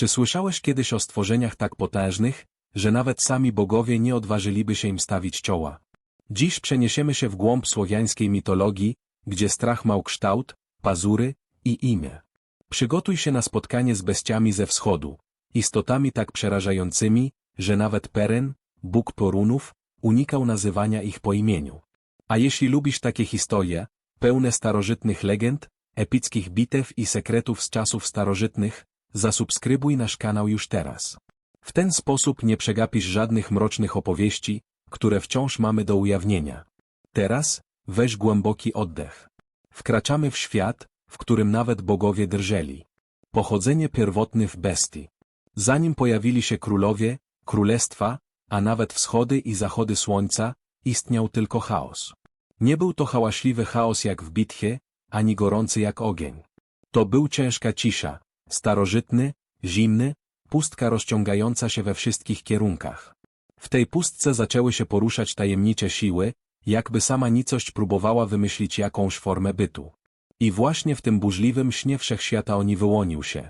Czy słyszałeś kiedyś o stworzeniach tak potężnych, że nawet sami bogowie nie odważyliby się im stawić czoła? Dziś przeniesiemy się w głąb słowiańskiej mitologii, gdzie strach miał kształt, pazury i imię. Przygotuj się na spotkanie z bestiami ze wschodu, istotami tak przerażającymi, że nawet Peren, Bóg Porunów, unikał nazywania ich po imieniu. A jeśli lubisz takie historie, pełne starożytnych legend, epickich bitew i sekretów z czasów starożytnych, zasubskrybuj nasz kanał już teraz. W ten sposób nie przegapisz żadnych mrocznych opowieści, które wciąż mamy do ujawnienia. Teraz, weź głęboki oddech. Wkraczamy w świat, w którym nawet bogowie drżeli. Pochodzenie pierwotny w bestii. Zanim pojawili się królowie, królestwa, a nawet wschody i zachody słońca, istniał tylko chaos. Nie był to hałaśliwy chaos jak w bitwie, ani gorący jak ogień. To był ciężka cisza, starożytny, zimny, pustka rozciągająca się we wszystkich kierunkach. W tej pustce zaczęły się poruszać tajemnicze siły, jakby sama nicość próbowała wymyślić jakąś formę bytu. I właśnie w tym burzliwym śnie wszechświata oni wyłonił się.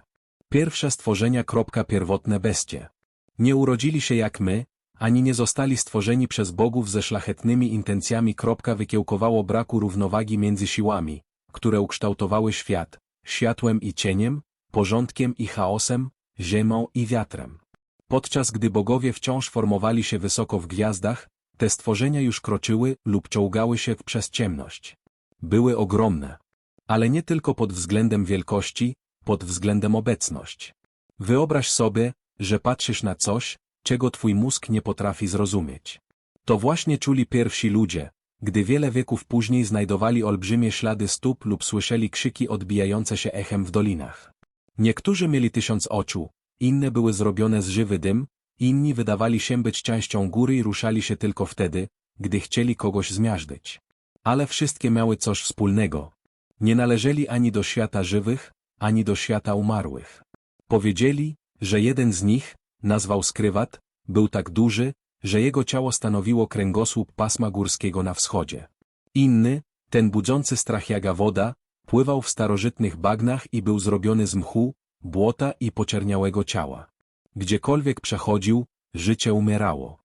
Pierwsze stworzenia. Pierwotne bestie. Nie urodzili się jak my, ani nie zostali stworzeni przez bogów ze szlachetnymi intencjami. Wykiełkowało braku równowagi między siłami, które ukształtowały świat, światłem i cieniem, porządkiem i chaosem, ziemią i wiatrem. Podczas gdy bogowie wciąż formowali się wysoko w gwiazdach, te stworzenia już kroczyły lub czołgały się przez ciemność. Były ogromne. Ale nie tylko pod względem wielkości, pod względem obecność. Wyobraź sobie, że patrzysz na coś, czego twój mózg nie potrafi zrozumieć. To właśnie czuli pierwsi ludzie, gdy wiele wieków później znajdowali olbrzymie ślady stóp lub słyszeli krzyki odbijające się echem w dolinach. Niektórzy mieli tysiąc oczu, inne były zrobione z żywy dym, inni wydawali się być częścią góry i ruszali się tylko wtedy, gdy chcieli kogoś zmiażdżyć. Ale wszystkie miały coś wspólnego. Nie należeli ani do świata żywych, ani do świata umarłych. Powiedzieli, że jeden z nich, nazwał Skrywat, był tak duży, że jego ciało stanowiło kręgosłup pasma górskiego na wschodzie. Inny, ten budzący strach jaga woda, pływał w starożytnych bagnach i był zrobiony z mchu, błota i poczerniałego ciała. Gdziekolwiek przechodził, życie umierało.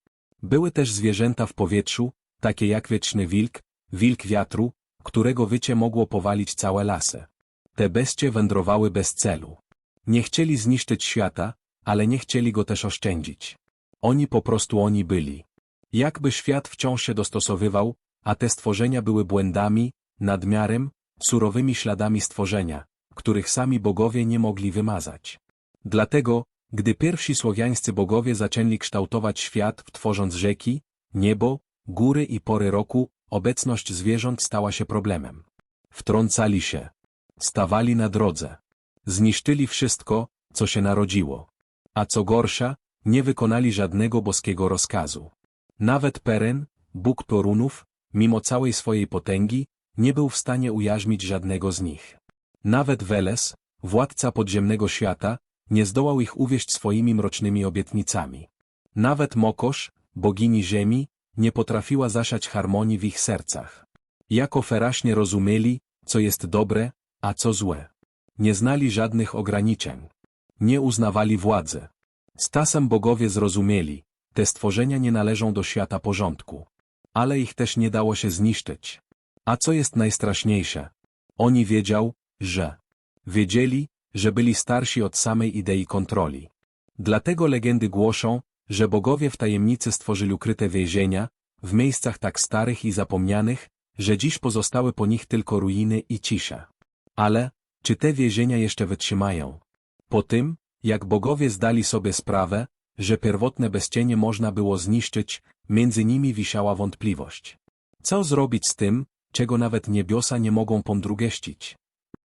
Były też zwierzęta w powietrzu, takie jak wieczny wilk, wilk wiatru, którego wycie mogło powalić całe lasy. Te bestie wędrowały bez celu. Nie chcieli zniszczyć świata, ale nie chcieli go też oszczędzić. Oni po prostu oni byli. Jakby świat wciąż się dostosowywał, a te stworzenia były błędami, nadmiarem, surowymi śladami stworzenia, których sami bogowie nie mogli wymazać. Dlatego, gdy pierwsi słowiańscy bogowie zaczęli kształtować świat, tworząc rzeki, niebo, góry i pory roku, obecność zwierząt stała się problemem. Wtrącali się. Stawali na drodze. Zniszczyli wszystko, co się narodziło. A co gorsza, nie wykonali żadnego boskiego rozkazu. Nawet Peren, Bóg Torunów, mimo całej swojej potęgi, nie był w stanie ujarzmić żadnego z nich. Nawet Weles, władca podziemnego świata, nie zdołał ich uwieść swoimi mrocznymi obietnicami. Nawet Mokosz, bogini ziemi, nie potrafiła zasiać harmonii w ich sercach. Jako feraśnie rozumieli, co jest dobre, a co złe. Nie znali żadnych ograniczeń. Nie uznawali władzy. Z czasem bogowie zrozumieli, te stworzenia nie należą do świata porządku. Ale ich też nie dało się zniszczyć. A co jest najstraszniejsze? Oni wiedział, że wiedzieli, że byli starsi od samej idei kontroli. Dlatego legendy głoszą, że bogowie w tajemnicy stworzyli ukryte więzienia, w miejscach tak starych i zapomnianych, że dziś pozostały po nich tylko ruiny i cisza. Ale, czy te więzienia jeszcze wytrzymają? Po tym, jak bogowie zdali sobie sprawę, że pierwotne bezcienie można było zniszczyć, między nimi wisiała wątpliwość. Co zrobić z tym, czego nawet niebiosa nie mogą pomdrugeścić?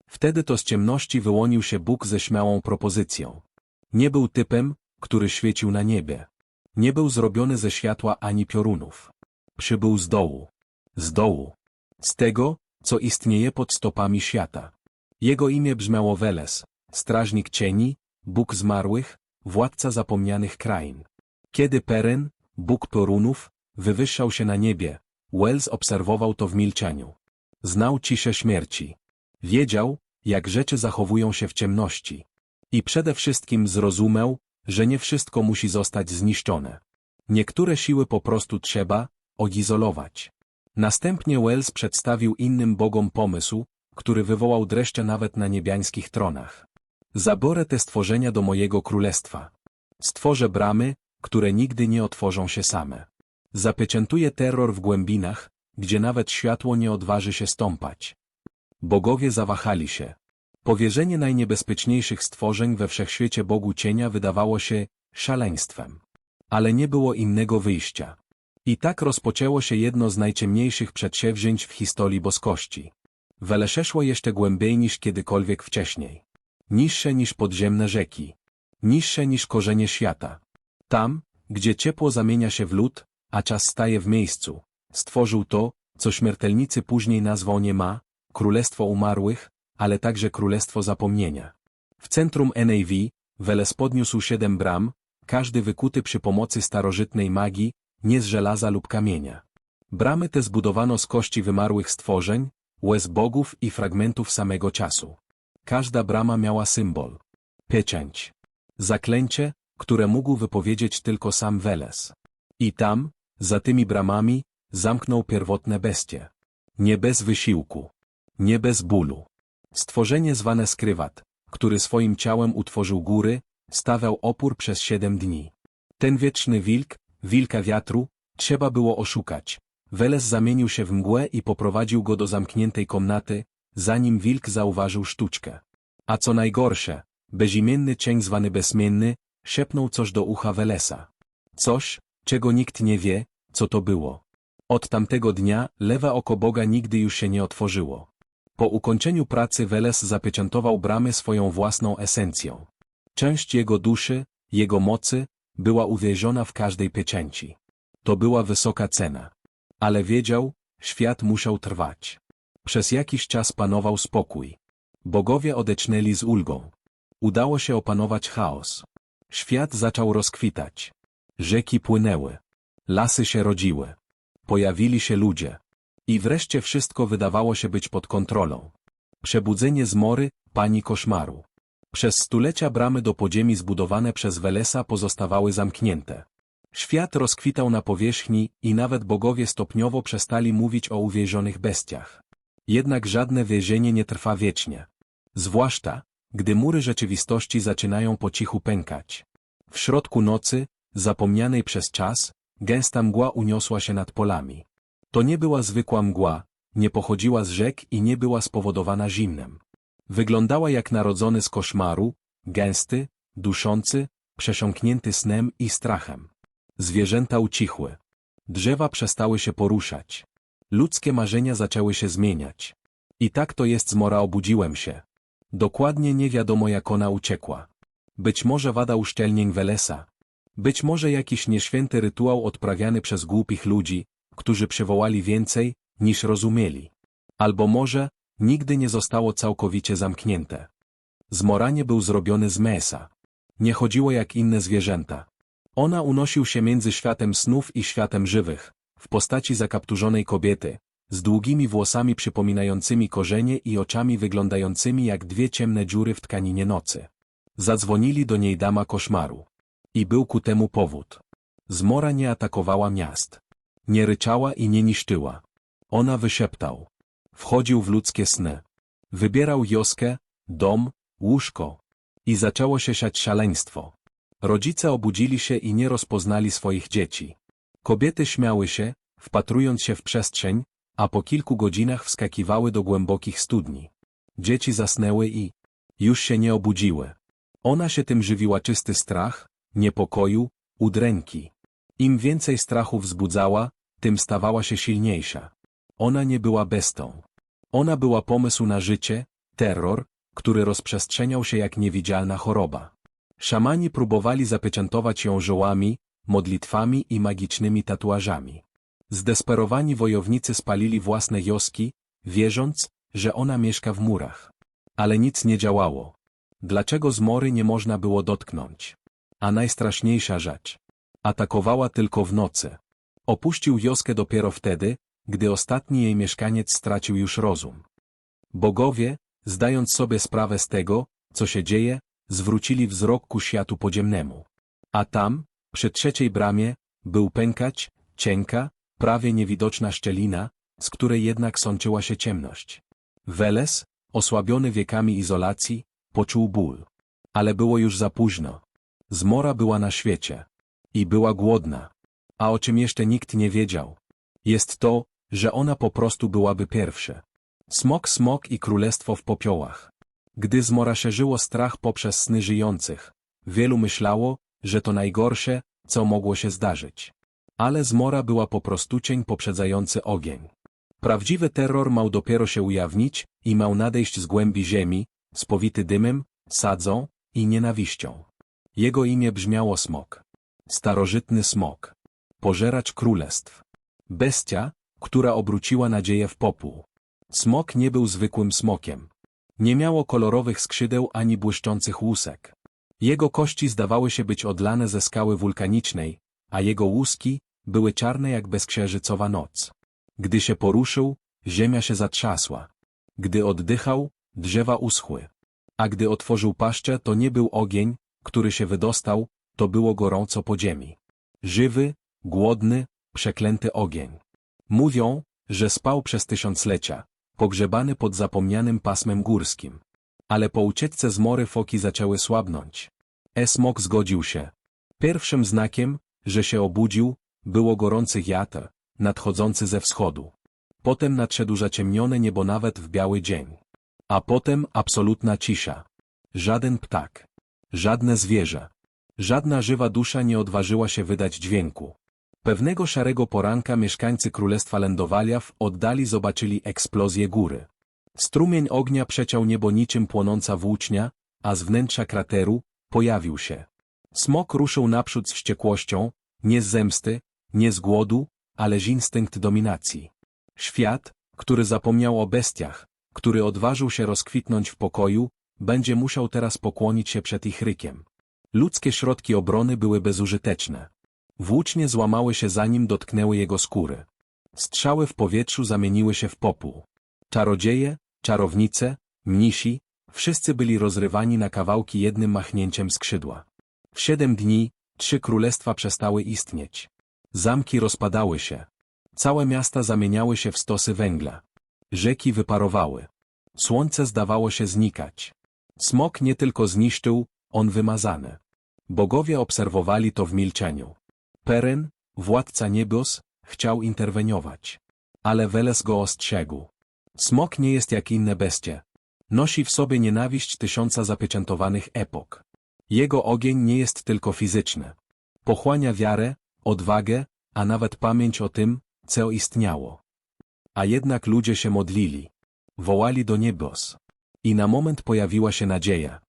Wtedy to z ciemności wyłonił się Bóg ze śmiałą propozycją. Nie był typem, który świecił na niebie. Nie był zrobiony ze światła ani piorunów. Przybył z dołu. Z dołu. Z tego, co istnieje pod stopami świata. Jego imię brzmiało Weles, strażnik cieni, Bóg zmarłych, władca zapomnianych krain. Kiedy Peren, Bóg piorunów, wywyższał się na niebie, Wells obserwował to w milczeniu. Znał ciszę śmierci. Wiedział, jak rzeczy zachowują się w ciemności. I przede wszystkim zrozumiał, że nie wszystko musi zostać zniszczone. Niektóre siły po prostu trzeba odizolować. Następnie Wells przedstawił innym bogom pomysł, który wywołał dreszcze nawet na niebiańskich tronach. Zaborę te stworzenia do mojego królestwa. Stworzę bramy, które nigdy nie otworzą się same. Zapieczętuję terror w głębinach, gdzie nawet światło nie odważy się stąpać. Bogowie zawahali się. Powierzenie najniebezpieczniejszych stworzeń we wszechświecie Bogu cienia wydawało się szaleństwem. Ale nie było innego wyjścia. I tak rozpoczęło się jedno z najciemniejszych przedsięwzięć w historii boskości. Welesze szło jeszcze głębiej niż kiedykolwiek wcześniej. Niższe niż podziemne rzeki. Niższe niż korzenie świata. Tam, gdzie ciepło zamienia się w lód, a czas staje w miejscu, stworzył to, co śmiertelnicy później nazwą nie ma, królestwo umarłych, ale także królestwo zapomnienia. W centrum NAV, Weles podniósł siedem bram, każdy wykuty przy pomocy starożytnej magii, nie z żelaza lub kamienia. Bramy te zbudowano z kości wymarłych stworzeń, łez bogów i fragmentów samego czasu. Każda brama miała symbol. Pieczęć. Zaklęcie, które mógł wypowiedzieć tylko sam Weles. I tam, za tymi bramami, zamknął pierwotne bestie. Nie bez wysiłku. Nie bez bólu. Stworzenie zwane Skrywat, który swoim ciałem utworzył góry, stawiał opór przez siedem dni. Ten wieczny wilk, wilka wiatru, trzeba było oszukać. Weles zamienił się w mgłę i poprowadził go do zamkniętej komnaty, zanim wilk zauważył sztuczkę. A co najgorsze, bezimienny cień zwany bezmienny, szepnął coś do ucha Welesa. Coś, czego nikt nie wie, co to było. Od tamtego dnia lewe oko Boga nigdy już się nie otworzyło. Po ukończeniu pracy Weles zapieczętował bramy swoją własną esencją. Część jego duszy, jego mocy, była uwięziona w każdej pieczęci. To była wysoka cena. Ale wiedział, świat musiał trwać. Przez jakiś czas panował spokój. Bogowie odecznęli z ulgą. Udało się opanować chaos. Świat zaczął rozkwitać. Rzeki płynęły. Lasy się rodziły. Pojawili się ludzie. I wreszcie wszystko wydawało się być pod kontrolą. Przebudzenie z mory, pani koszmaru. Przez stulecia bramy do podziemi zbudowane przez Welesa pozostawały zamknięte. Świat rozkwitał na powierzchni i nawet bogowie stopniowo przestali mówić o uwięzionych bestiach. Jednak żadne więzienie nie trwa wiecznie. Zwłaszcza, gdy mury rzeczywistości zaczynają po cichu pękać. W środku nocy, zapomnianej przez czas, gęsta mgła uniosła się nad polami. To nie była zwykła mgła, nie pochodziła z rzek i nie była spowodowana zimnem. Wyglądała jak narodzony z koszmaru, gęsty, duszący, przesiąknięty snem i strachem. Zwierzęta ucichły. Drzewa przestały się poruszać. Ludzkie marzenia zaczęły się zmieniać. I tak to jest z Mora obudziłem się. Dokładnie nie wiadomo jak ona uciekła. Być może wada uszczelnień Welesa. Być może jakiś nieświęty rytuał odprawiany przez głupich ludzi, którzy przywołali więcej, niż rozumieli. Albo może, nigdy nie zostało całkowicie zamknięte. Zmoranie był zrobiony z mesa. Nie chodziło jak inne zwierzęta. Ona unosił się między światem snów i światem żywych, w postaci zakapturzonej kobiety, z długimi włosami przypominającymi korzenie i oczami wyglądającymi jak dwie ciemne dziury w tkaninie nocy. Zadzwonili do niej dama koszmaru. I był ku temu powód. Zmora nie atakowała miast. Nie ryczała i nie niszczyła. Ona wyszeptał. Wchodził w ludzkie sny. Wybierał wioskę, dom, łóżko. I zaczęło się siać szaleństwo. Rodzice obudzili się i nie rozpoznali swoich dzieci. Kobiety śmiały się, wpatrując się w przestrzeń, a po kilku godzinach wskakiwały do głębokich studni. Dzieci zasnęły i już się nie obudziły. Ona się tym żywiła czysty strach, niepokoju, udręki. Im więcej strachu wzbudzała, tym stawała się silniejsza. Ona nie była bestą. Ona była pomysł na życie, terror, który rozprzestrzeniał się jak niewidzialna choroba. Szamani próbowali zapieczętować ją żołami, modlitwami i magicznymi tatuażami. Zdesperowani wojownicy spalili własne wioski, wierząc, że ona mieszka w murach. Ale nic nie działało. Dlaczego zmory nie można było dotknąć? A najstraszniejsza rzecz. Atakowała tylko w nocy. Opuścił wioskę dopiero wtedy, gdy ostatni jej mieszkaniec stracił już rozum. Bogowie, zdając sobie sprawę z tego, co się dzieje, zwrócili wzrok ku światu podziemnemu. A tam, przy trzeciej bramie, był pękać, cienka, prawie niewidoczna szczelina, z której jednak sączyła się ciemność. Weles, osłabiony wiekami izolacji, poczuł ból. Ale było już za późno. Zmora była na świecie. I była głodna. A o czym jeszcze nikt nie wiedział. Jest to, że ona po prostu byłaby pierwsze. Smok smok i królestwo w popiołach. Gdy zmora szerzyło strach poprzez sny żyjących, wielu myślało, że to najgorsze, co mogło się zdarzyć. Ale zmora była po prostu cień poprzedzający ogień. Prawdziwy terror miał dopiero się ujawnić i miał nadejść z głębi ziemi, spowity dymem, sadzą i nienawiścią. Jego imię brzmiało smok. Starożytny smok. Pożeracz królestw. Bestia, która obróciła nadzieję w popół. Smok nie był zwykłym smokiem. Nie miało kolorowych skrzydeł ani błyszczących łusek. Jego kości zdawały się być odlane ze skały wulkanicznej, a jego łuski były czarne jak bezksiężycowa noc. Gdy się poruszył, ziemia się zatrzasła. Gdy oddychał, drzewa uschły. A gdy otworzył paszczę, to nie był ogień, który się wydostał, to było gorąco po ziemi. Żywy, głodny, przeklęty ogień. Mówią, że spał przez tysiąclecia, pogrzebany pod zapomnianym pasmem górskim. Ale po ucieczce z mory foki zaczęły słabnąć. Esmok zgodził się. Pierwszym znakiem, że się obudził, było gorący wiatr, nadchodzący ze wschodu. Potem nadszedł zaciemnione niebo nawet w biały dzień. A potem absolutna cisza. Żaden ptak. Żadne zwierzę. Żadna żywa dusza nie odważyła się wydać dźwięku. Pewnego szarego poranka mieszkańcy Królestwa Lędowaliaw w oddali zobaczyli eksplozję góry. Strumień ognia przeciął niebo niczym płonąca włócznia, a z wnętrza krateru pojawił się. Smok ruszył naprzód z wściekłością, nie z zemsty, nie z głodu, ale z instynkt dominacji. Świat, który zapomniał o bestiach, który odważył się rozkwitnąć w pokoju, będzie musiał teraz pokłonić się przed ich rykiem. Ludzkie środki obrony były bezużyteczne. Włócznie złamały się zanim dotknęły jego skóry. Strzały w powietrzu zamieniły się w popół. Czarodzieje, czarownice, mnisi, wszyscy byli rozrywani na kawałki jednym machnięciem skrzydła. W siedem dni trzy królestwa przestały istnieć. Zamki rozpadały się. Całe miasta zamieniały się w stosy węgla. Rzeki wyparowały. Słońce zdawało się znikać. Smok nie tylko zniszczył, on wymazany. Bogowie obserwowali to w milczeniu. Peren, władca niebios, chciał interweniować. Ale Weles go ostrzegł. Smok nie jest jak inne bestie. Nosi w sobie nienawiść tysiąca zapieczętowanych epok. Jego ogień nie jest tylko fizyczny. Pochłania wiarę, odwagę, a nawet pamięć o tym, co istniało. A jednak ludzie się modlili. Wołali do niebios. I na moment pojawiła się nadzieja.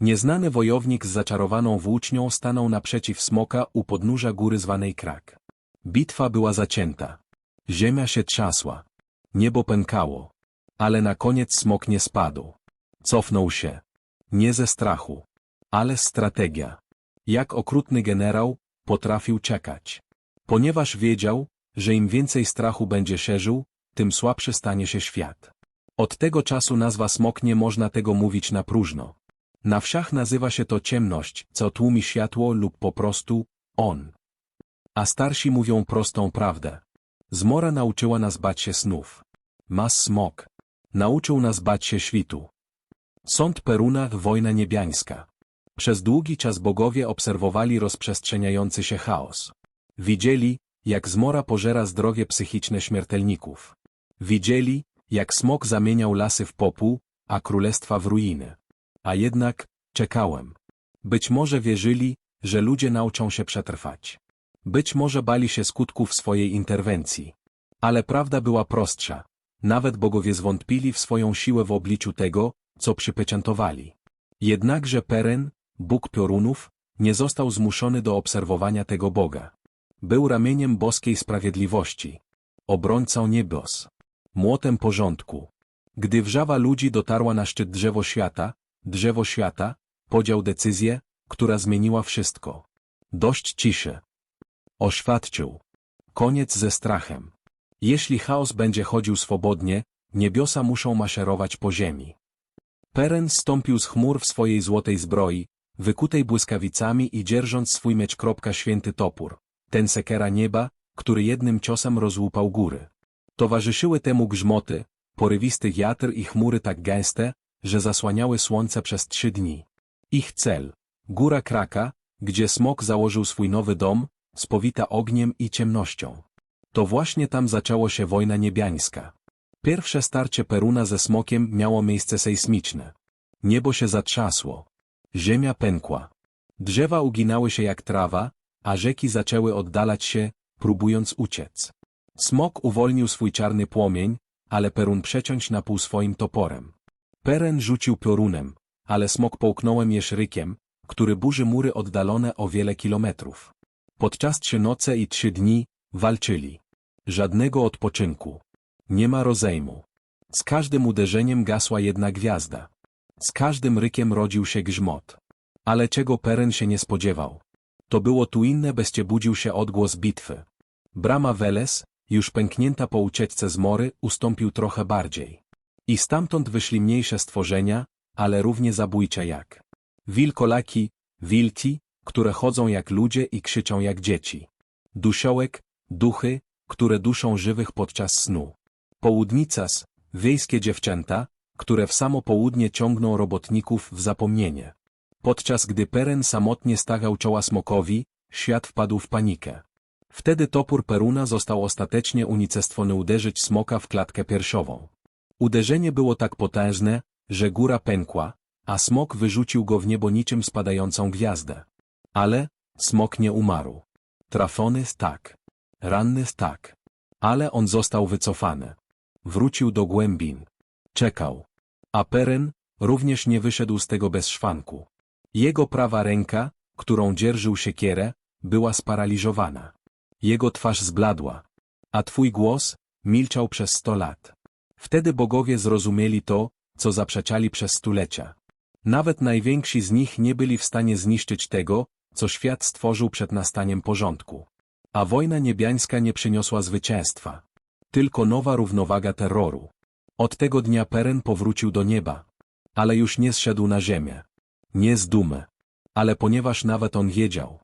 Nieznany wojownik z zaczarowaną włócznią stanął naprzeciw smoka u podnóża góry zwanej Krak. Bitwa była zacięta. Ziemia się trzasła. Niebo pękało. Ale na koniec smok nie spadł. Cofnął się. Nie ze strachu. Ale strategia. Jak okrutny generał, potrafił czekać. Ponieważ wiedział, że im więcej strachu będzie szerzył, tym słabszy stanie się świat. Od tego czasu nazwa smok nie można tego mówić na próżno. Na wsiach nazywa się to ciemność, co tłumi światło lub po prostu on. A starsi mówią prostą prawdę. Zmora nauczyła nas bać się snów. Mas smok. Nauczył nas bać się świtu. Sąd Peruna, wojna niebiańska. Przez długi czas bogowie obserwowali rozprzestrzeniający się chaos. Widzieli, jak zmora pożera zdrowie psychiczne śmiertelników. Widzieli, jak smok zamieniał lasy w popół, a królestwa w ruiny. A jednak, czekałem. Być może wierzyli, że ludzie nauczą się przetrwać. Być może bali się skutków swojej interwencji. Ale prawda była prostsza. Nawet bogowie zwątpili w swoją siłę w obliczu tego, co przypieczętowali. Jednakże Peren, Bóg piorunów, nie został zmuszony do obserwowania tego Boga. Był ramieniem boskiej sprawiedliwości. Obrońcą niebios. Młotem porządku. Gdy wrzawa ludzi dotarła na szczyt drzewo świata, drzewo świata, podział decyzję, która zmieniła wszystko. Dość ciszy. Oświadczył. Koniec ze strachem. Jeśli chaos będzie chodził swobodnie, niebiosa muszą maszerować po ziemi. Peren stąpił z chmur w swojej złotej zbroi, wykutej błyskawicami i dzierżąc swój miecz święty topór, ten sekera nieba, który jednym ciosem rozłupał góry. Towarzyszyły temu grzmoty, porywisty wiatr i chmury tak gęste, że zasłaniały słońce przez trzy dni. Ich cel, góra Kraka, gdzie smok założył swój nowy dom, spowita ogniem i ciemnością. To właśnie tam zaczęło się wojna niebiańska. Pierwsze starcie Peruna ze smokiem miało miejsce sejsmiczne. Niebo się zatrzasło. Ziemia pękła. Drzewa uginały się jak trawa, a rzeki zaczęły oddalać się, próbując uciec. Smok uwolnił swój czarny płomień, ale Perun przeciąć na pół swoim toporem. Peren rzucił piorunem, ale smok połknąłem je szrykiem, który burzy mury oddalone o wiele kilometrów. Podczas trzy noce i trzy dni walczyli. Żadnego odpoczynku. Nie ma rozejmu. Z każdym uderzeniem gasła jedna gwiazda. Z każdym rykiem rodził się grzmot. Ale czego Peren się nie spodziewał. To było tu inne bezcie budził się odgłos bitwy. Brama Veles, już pęknięta po ucieczce z mory, ustąpił trochę bardziej. I stamtąd wyszli mniejsze stworzenia, ale równie zabójcze jak wilkolaki, wilki, które chodzą jak ludzie i krzyczą jak dzieci. Dusiołek, duchy, które duszą żywych podczas snu. Południcas, wiejskie dziewczęta, które w samo południe ciągną robotników w zapomnienie. Podczas gdy Peren samotnie stawiał czoła smokowi, świat wpadł w panikę. Wtedy topór Peruna został ostatecznie unicestwony uderzyć smoka w klatkę piersiową. Uderzenie było tak potężne, że góra pękła, a smok wyrzucił go w niebo niczym spadającą gwiazdę. Ale, smok nie umarł. Trafony tak. Ranny tak. Ale on został wycofany. Wrócił do głębin. Czekał. A Peren również nie wyszedł z tego bez szwanku. Jego prawa ręka, którą dzierżył siekierę, była sparaliżowana. Jego twarz zbladła. A twój głos milczał przez sto lat. Wtedy bogowie zrozumieli to, co zaprzeczali przez stulecia. Nawet najwięksi z nich nie byli w stanie zniszczyć tego, co świat stworzył przed nastaniem porządku. A wojna niebiańska nie przyniosła zwycięstwa. Tylko nowa równowaga terroru. Od tego dnia Peren powrócił do nieba. Ale już nie zszedł na ziemię. Nie z dumy. Ale ponieważ nawet on wiedział.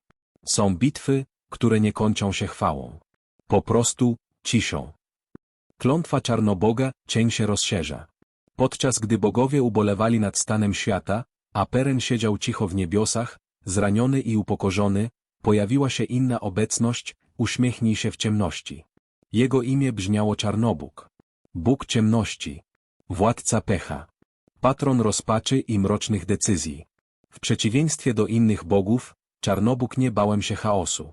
Są bitwy, które nie kończą się chwałą. Po prostu, ciszą. Klątwa Czarnoboga cień się rozszerza. Podczas gdy bogowie ubolewali nad stanem świata, a Peren siedział cicho w niebiosach, zraniony i upokorzony, pojawiła się inna obecność, uśmiechnij się w ciemności. Jego imię brzmiało Czarnobóg. Bóg ciemności. Władca pecha. Patron rozpaczy i mrocznych decyzji. W przeciwieństwie do innych bogów, Czarnobóg nie bałem się chaosu.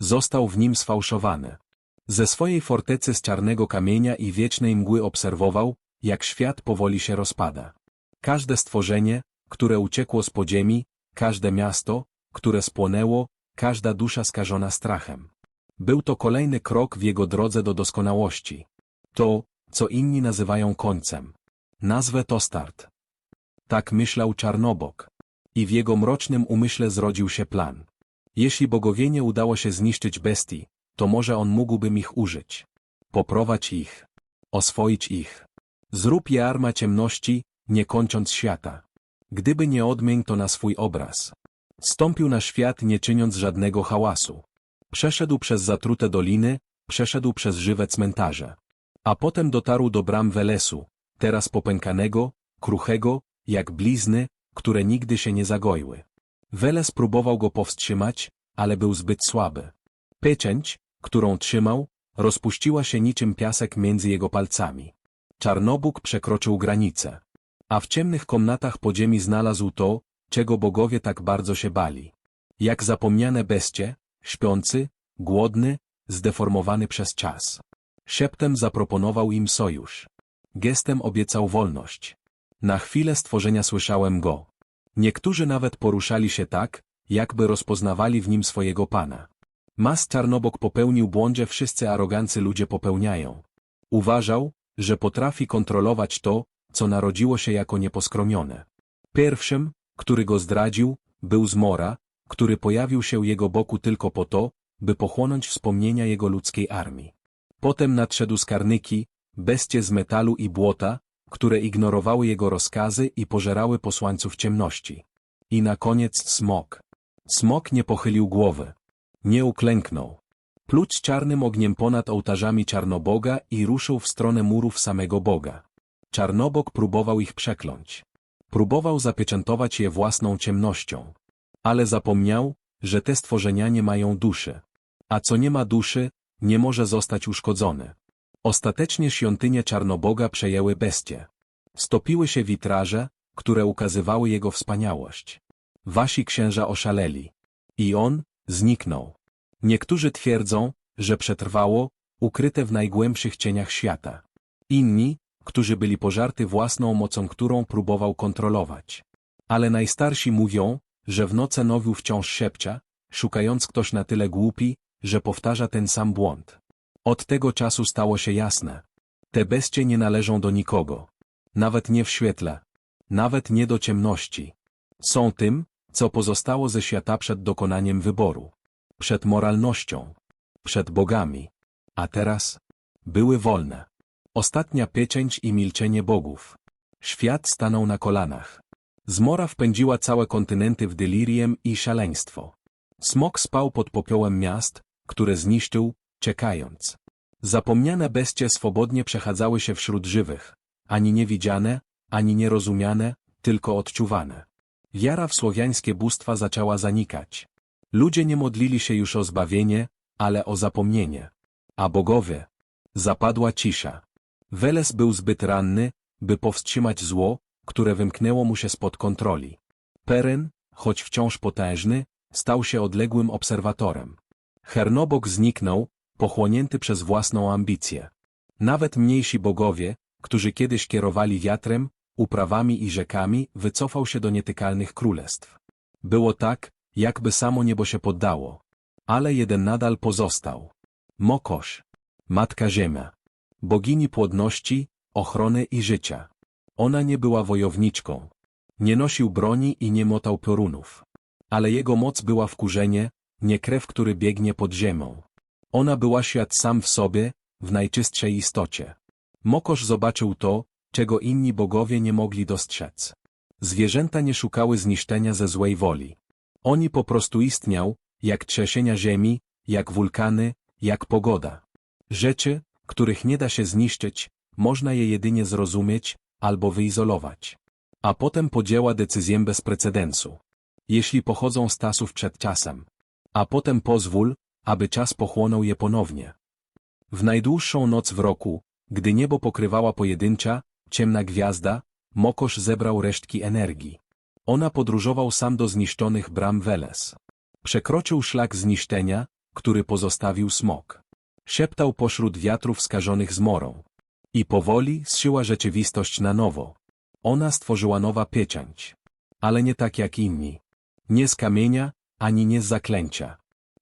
Został w nim sfałszowany. Ze swojej fortecy z czarnego kamienia i wiecznej mgły obserwował, jak świat powoli się rozpada. Każde stworzenie, które uciekło z podziemi, każde miasto, które spłonęło, każda dusza skażona strachem. Był to kolejny krok w jego drodze do doskonałości. To, co inni nazywają końcem. Nazwę to start. Tak myślał Czarnobok. I w jego mrocznym umyśle zrodził się plan. Jeśli bogowie udało się zniszczyć bestii, to może on mógłbym ich użyć. Poprowadź ich. Oswoić ich. Zrób je arma ciemności, nie kończąc świata. Gdyby nie odmień to na swój obraz. Stąpił na świat nie czyniąc żadnego hałasu. Przeszedł przez zatrute doliny, przeszedł przez żywe cmentarze. A potem dotarł do bram Welesu, teraz popękanego, kruchego, jak blizny, które nigdy się nie zagoiły. Weles próbował go powstrzymać, ale był zbyt słaby. Pieczęć, którą trzymał, rozpuściła się niczym piasek między jego palcami. Czarnobóg przekroczył granicę. A w ciemnych komnatach podziemi znalazł to, czego bogowie tak bardzo się bali. Jak zapomniane bestie, śpiący, głodny, zdeformowany przez czas. Szeptem zaproponował im sojusz. Gestem obiecał wolność. Na chwilę stworzenia słyszałem go. Niektórzy nawet poruszali się tak, jakby rozpoznawali w nim swojego pana. Mas Czarnobok popełnił błądzie wszyscy arogancy ludzie popełniają. Uważał, że potrafi kontrolować to, co narodziło się jako nieposkromione. Pierwszym, który go zdradził, był Zmora, który pojawił się jego boku tylko po to, by pochłonąć wspomnienia jego ludzkiej armii. Potem nadszedł Skarnyki, bestie z metalu i błota, które ignorowały jego rozkazy i pożerały posłańców ciemności. I na koniec smok. Smok nie pochylił głowy. Nie uklęknął. Pluć czarnym ogniem ponad ołtarzami Czarnoboga i ruszył w stronę murów samego Boga. Czarnobog próbował ich przekląć. Próbował zapieczętować je własną ciemnością. Ale zapomniał, że te stworzenia nie mają duszy. A co nie ma duszy, nie może zostać uszkodzone. Ostatecznie świątynię Czarnoboga przejęły bestie. Stopiły się witraże, które ukazywały jego wspaniałość. Wasi księża oszaleli. I on zniknął. Niektórzy twierdzą, że przetrwało, ukryte w najgłębszych cieniach świata. Inni, którzy byli pożarty własną mocą, którą próbował kontrolować. Ale najstarsi mówią, że w noce nowiu wciąż szepcia, szukając ktoś na tyle głupi, że powtarza ten sam błąd. Od tego czasu stało się jasne. Te bestie nie należą do nikogo. Nawet nie w świetle. Nawet nie do ciemności. Są tym, co pozostało ze świata przed dokonaniem wyboru. Przed moralnością. Przed bogami. A teraz? Były wolne. Ostatnia pieczęć i milczenie bogów. Świat stanął na kolanach. Zmora wpędziła całe kontynenty w delirium i szaleństwo. Smok spał pod popiołem miast, które zniszczył, czekając. Zapomniane bestie swobodnie przechadzały się wśród żywych, ani niewidziane, ani nierozumiane, tylko odczuwane. Wiara w słowiańskie bóstwa zaczęła zanikać. Ludzie nie modlili się już o zbawienie, ale o zapomnienie. A bogowie? Zapadła cisza. Weles był zbyt ranny, by powstrzymać zło, które wymknęło mu się spod kontroli. Peryn, choć wciąż potężny, stał się odległym obserwatorem. Hernobok zniknął, pochłonięty przez własną ambicję. Nawet mniejsi bogowie, którzy kiedyś kierowali wiatrem, uprawami i rzekami, wycofał się do nietykalnych królestw. Było tak, jakby samo niebo się poddało. Ale jeden nadal pozostał. Mokosz. Matka Ziemia. Bogini płodności, ochrony i życia. Ona nie była wojowniczką. Nie nosił broni i nie motał piorunów. Ale jego moc była wkurzenie, nie krew, który biegnie pod ziemią. Ona była świat sam w sobie, w najczystszej istocie. Mokosz zobaczył to, czego inni bogowie nie mogli dostrzec. Zwierzęta nie szukały zniszczenia ze złej woli. Oni po prostu istniał, jak trzęsienia ziemi, jak wulkany, jak pogoda. Rzeczy, których nie da się zniszczyć, można je jedynie zrozumieć albo wyizolować. A potem podjęła decyzję bez precedensu. Jeśli pochodzą z tasów przed czasem. A potem pozwól, aby czas pochłonął je ponownie. W najdłuższą noc w roku, gdy niebo pokrywała pojedyncza, ciemna gwiazda, Mokosz zebrał resztki energii. Ona podróżował sam do zniszczonych bram Weles. Przekroczył szlak zniszczenia, który pozostawił smok. Szeptał pośród wiatrów skażonych zmorą. I powoli zszyła rzeczywistość na nowo. Ona stworzyła nowa pieczęć. Ale nie tak jak inni. Nie z kamienia, ani nie z zaklęcia.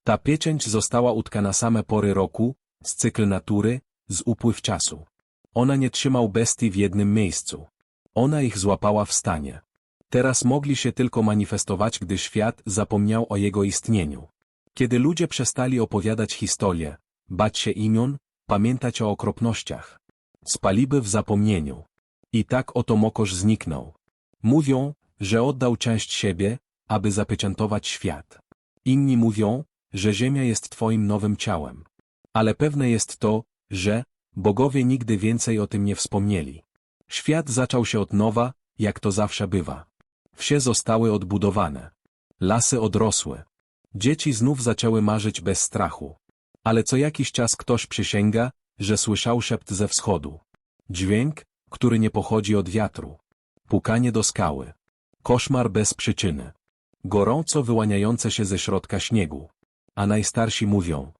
Ta pieczęć została utkana same pory roku, z cykl natury, z upływ czasu. Ona nie trzymał bestii w jednym miejscu. Ona ich złapała w stanie. Teraz mogli się tylko manifestować, gdy świat zapomniał o jego istnieniu. Kiedy ludzie przestali opowiadać historię, bać się imion, pamiętać o okropnościach. Spaliby w zapomnieniu. I tak oto Mokosz zniknął. Mówią, że oddał część siebie, aby zapieczętować świat. Inni mówią, że Ziemia jest Twoim nowym ciałem. Ale pewne jest to, że bogowie nigdy więcej o tym nie wspomnieli. Świat zaczął się od nowa, jak to zawsze bywa. Wsie zostały odbudowane. Lasy odrosły. Dzieci znów zaczęły marzyć bez strachu. Ale co jakiś czas ktoś przysięga, że słyszał szept ze wschodu. Dźwięk, który nie pochodzi od wiatru. Pukanie do skały. Koszmar bez przyczyny. Gorąco wyłaniające się ze środka śniegu. A najstarsi mówią.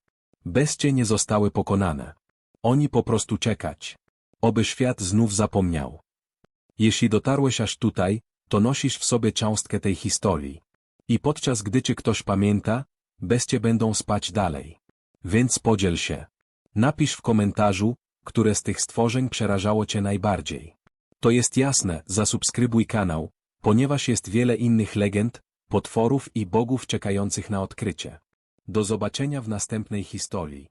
Bestie nie zostały pokonane. Oni po prostu czekać. Oby świat znów zapomniał. Jeśli dotarłeś aż tutaj, to nosisz w sobie cząstkę tej historii. I podczas gdy cię ktoś pamięta, bestie będą spać dalej. Więc podziel się. Napisz w komentarzu, które z tych stworzeń przerażało cię najbardziej. To jest jasne, zasubskrybuj kanał, ponieważ jest wiele innych legend, potworów i bogów czekających na odkrycie. Do zobaczenia w następnej historii.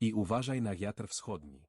I uważaj na wiatr wschodni.